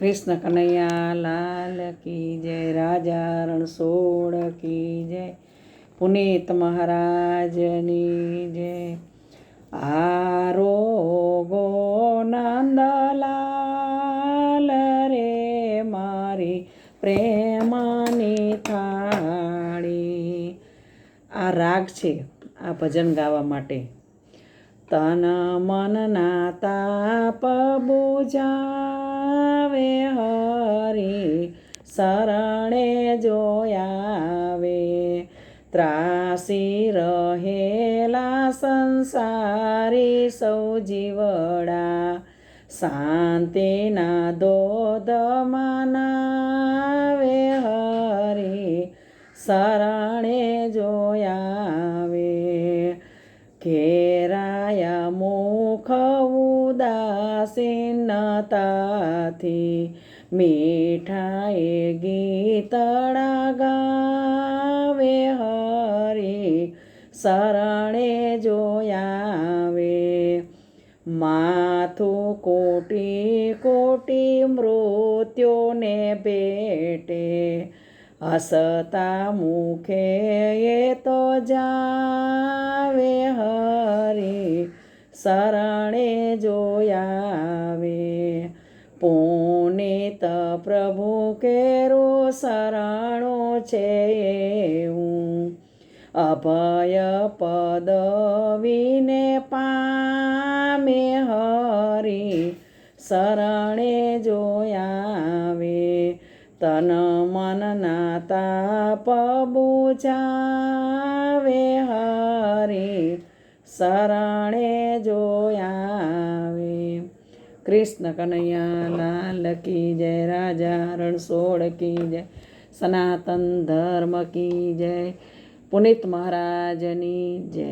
કૃષ્ણ કનૈયા, લાલ કી જય, રાજા રણછોડ કી જય, પુનિત મહારાજની જય. આરોગો નંદલાલ રે મારી પ્રેમની થાળી. આ રાગ છે આ ભજન ગાવા માટે. તન મનના તાપ બુજાવે હરી, શરણે જોયાવે. ત્રાસી રહેલા સંસારી સૌ જીવડા, શાંતિના દોધ મનાવે હરી, શરણે જોયાવે. ઘેરાયા મુખ ઉદાસીનતાથી મીઠાએ ગીતડા ગાવે હરી શરણે જોયાવે. માથું કોટી કોટી મૃત્યુને પેટે હસતા મુખે એ તો જાવે હરી શરણે જોયાવે. પુનિત પ્રભુ કેરો શરણો છે હું અભય પદવીને પામે હરી શરણે જોયાવે. તન મનના તાપ બુજાવે હરી શરણે જોયાવે કૃષ્ણ કનૈયા લાલ કી જય, રાજા રણછોડ કી જય, સનાતન ધર્મ કી જય, પુનિત મહારાજની જય.